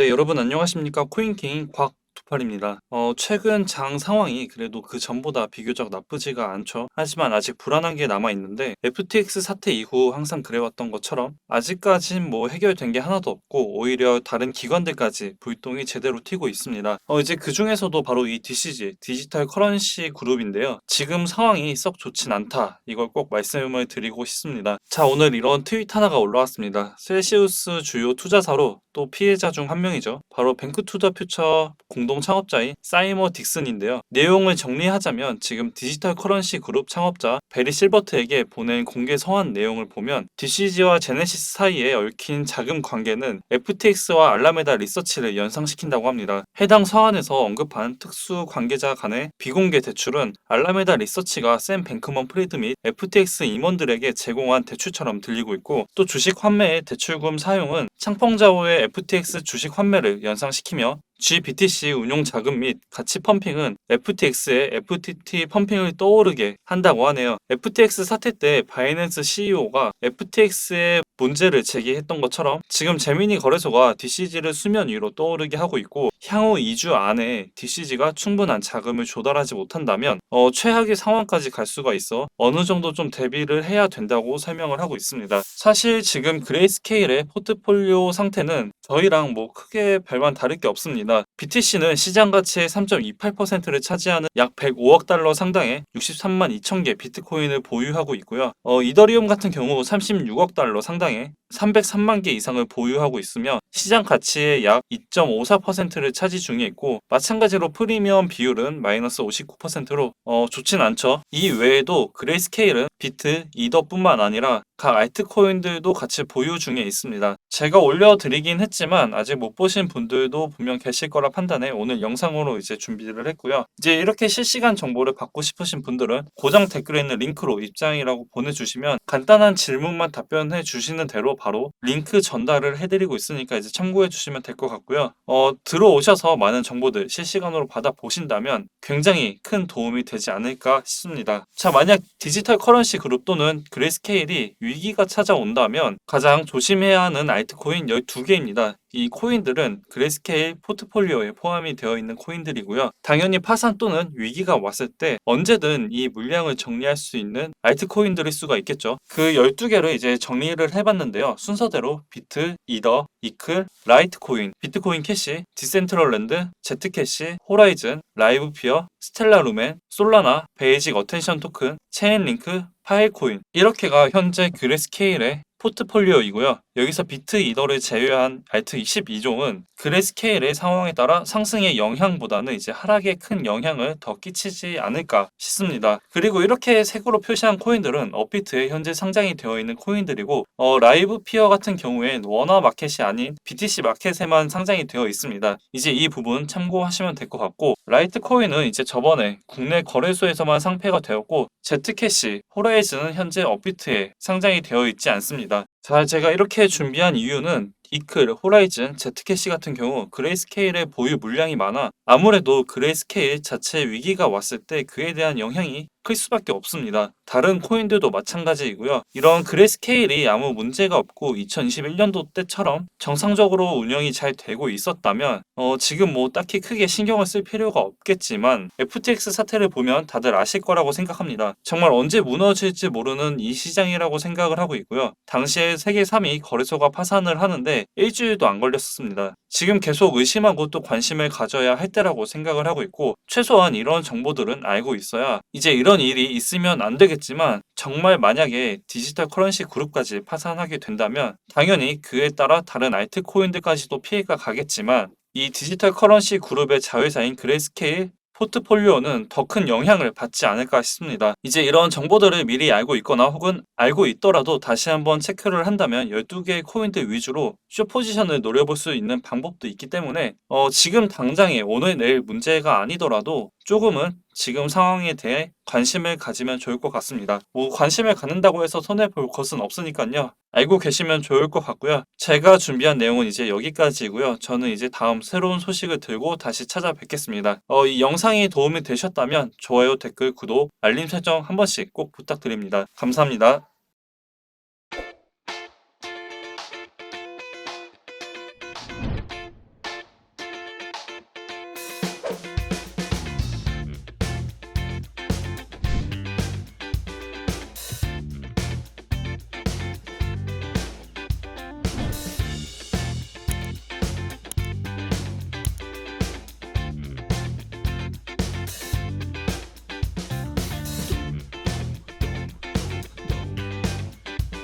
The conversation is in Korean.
네, 여러분 안녕하십니까? 코인킹 곽두팔입니다. 어, 최근 장 상황이 그래도 그 전보다 비교적 나쁘지가 않죠. 하지만 아직 불안한 게 남아 있는데 FTX 사태 이후 항상 그래왔던 것처럼 아직까진 뭐 해결된 게 하나도 없고 오히려 다른 기관들까지 불똥이 제대로 튀고 있습니다. 어, 이제 그 중에서도 바로 이 DCG 디지털 커런시 그룹인데요. 지금 상황이 썩 좋진 않다. 이걸 꼭 말씀을 드리고 싶습니다. 자, 오늘 이런 트윗 하나가 올라왔습니다. 셀시우스 주요 투자사로 또 피해자 중 한 명이죠. 바로 뱅크 투 더 퓨처 공동 창업자인 사이머 딕슨인데요. 내용을 정리하자면 지금 디지털 커런시 그룹 창업자 베리 실버트에게 보낸 공개 서한 내용을 보면 DCG와 제네시스 사이에 얽힌 자금 관계는 FTX와 알라메다 리서치를 연상시킨다고 합니다. 해당 서한에서 언급한 특수 관계자 간의 비공개 대출은 알라메다 리서치가 샘 뱅크먼 프리드 및 FTX 임원들에게 제공한 대출처럼 들리고 있고 또 주식 환매의 대출금 사용은 창펑자오의 FTX 주식 환매를 연상시키며 GBTC 운용 자금 및 가치 펌핑은 FTX의 FTT 펌핑을 떠오르게 한다고 하네요. FTX 사태 때 바이낸스 CEO가 FTX의 문제를 제기했던 것처럼 지금 재미니 거래소가 DCG를 수면 위로 떠오르게 하고 있고 향후 2주 안에 DCG가 충분한 자금을 조달하지 못한다면 어, 최악의 상황까지 갈 수가 있어 어느 정도 좀 대비를 해야 된다고 설명을 하고 있습니다. 사실 지금 그레이스케일의 포트폴리오 상태는 저희랑 뭐 크게 별반 다를 게 없습니다. BTC는 시장 가치의 3.28%를 차지하는 약 105억 달러 상당의 63만 2천 개 비트코인을 보유하고 있고요. 어, 이더리움 같은 경우 36억 달러 상당의 303만 개 이상을 보유하고 있으며 시장 가치의 약 2.54%를 차지 중에 있고 마찬가지로 프리미엄 비율은 마이너스 59%로 어, 좋진 않죠. 이 외에도 그레이스케일은 비트, 이더뿐만 아니라 각 알트코인들도 같이 보유 중에 있습니다. 제가 올려드리긴 했지만 아직 못 보신 분들도 분명 계실 거라 판단해 오늘 영상으로 이제 준비를 했고요. 이제 이렇게 실시간 정보를 받고 싶으신 분들은 고정 댓글에 있는 링크로 입장이라고 보내주시면 간단한 질문만 답변해 주시는 대로 바로 링크 전달을 해드리고 있으니까 이제 참고해 주시면 될 것 같고요. 어, 들어오셔서 많은 정보들 실시간으로 받아 보신다면 굉장히 큰 도움이 되지 않을까 싶습니다. 자, 만약 디지털 커런시 그룹 또는 그레이스케일이 위기가 찾아온다면 가장 조심해야 하는 알트코인 12개입니다. 이 코인들은 그레이스케일 포트폴리오에 포함이 되어 있는 코인들이고요. 당연히 파산 또는 위기가 왔을 때 언제든 이 물량을 정리할 수 있는 알트코인들일 수가 있겠죠. 그 12개를 이제 정리를 해봤는데요. 순서대로 비트, 이더, 이클, 라이트코인, 비트코인 캐시, 디센트럴랜드, 제트캐시, 호라이즌, 라이브피어, 스텔라 루멘, 솔라나, 베이직 어텐션 토큰, 체인링크, 파일코인 이렇게가 현재 그레스케일의 포트폴리오이고요. 여기서 비트 이더를 제외한 알트 22종은 그레스케일의 상황에 따라 상승의 영향보다는 이제 하락에 큰 영향을 더 끼치지 않을까 싶습니다. 그리고 이렇게 색으로 표시한 코인들은 업비트에 현재 상장이 되어 있는 코인들이고 어, 라이브 피어 같은 경우엔 원화 마켓이 아닌 BTC 마켓에만 상장이 되어 있습니다. 이제 이 부분 참고하시면 될 것 같고 라이트 코인은 이제 저번에 국내 거래소에서만 상폐가 되었고 제트캐시, 호라이즈는 현재 업비트에 상장이 되어 있지 않습니다. 자, 제가 이렇게 준비한 이유는 이클, 호라이즌, 제트캐시 같은 경우 그레이스케일의 보유 물량이 많아 아무래도 그레이스케일 자체 위기가 왔을 때 그에 대한 영향이 클 수밖에 없습니다. 다른 코인들도 마찬가지이고요. 이런 그레이스케일이 아무 문제가 없고 2021년도 때처럼 정상적으로 운영이 잘 되고 있었다면 어, 지금 뭐 딱히 크게 신경을 쓸 필요가 없겠지만 FTX 사태를 보면 다들 아실 거라고 생각합니다. 정말 언제 무너질지 모르는 이 시장이라고 생각을 하고 있고요. 당시에 세계 3위 거래소가 파산을 하는데 일주일도 안 걸렸습니다. 지금 계속 의심하고 또 관심을 가져야 할 때라고 생각을 하고 있고 최소한 이런 정보들은 알고 있어야 이제 이런 일이 있으면 안 되겠지만 정말 만약에 디지털 커런시 그룹까지 파산하게 된다면 당연히 그에 따라 다른 알트코인들까지도 피해가 가겠지만 이 디지털 커런시 그룹의 자회사인 그레이스케일 포트폴리오는 더 큰 영향을 받지 않을까 싶습니다. 이제 이런 정보들을 미리 알고 있거나 혹은 알고 있더라도 다시 한번 체크를 한다면 12개의 코인들 위주로 쇼 포지션을 노려볼 수 있는 방법도 있기 때문에 어, 지금 당장에 오늘 내일 문제가 아니더라도 조금은 지금 상황에 대해 관심을 가지면 좋을 것 같습니다. 뭐 관심을 갖는다고 해서 손해볼 것은 없으니까요. 알고 계시면 좋을 것 같고요. 제가 준비한 내용은 이제 여기까지고요. 저는 이제 다음 새로운 소식을 들고 다시 찾아뵙겠습니다. 어, 이 영상이 도움이 되셨다면 좋아요, 댓글, 구독, 알림 설정 한 번씩 꼭 부탁드립니다. 감사합니다.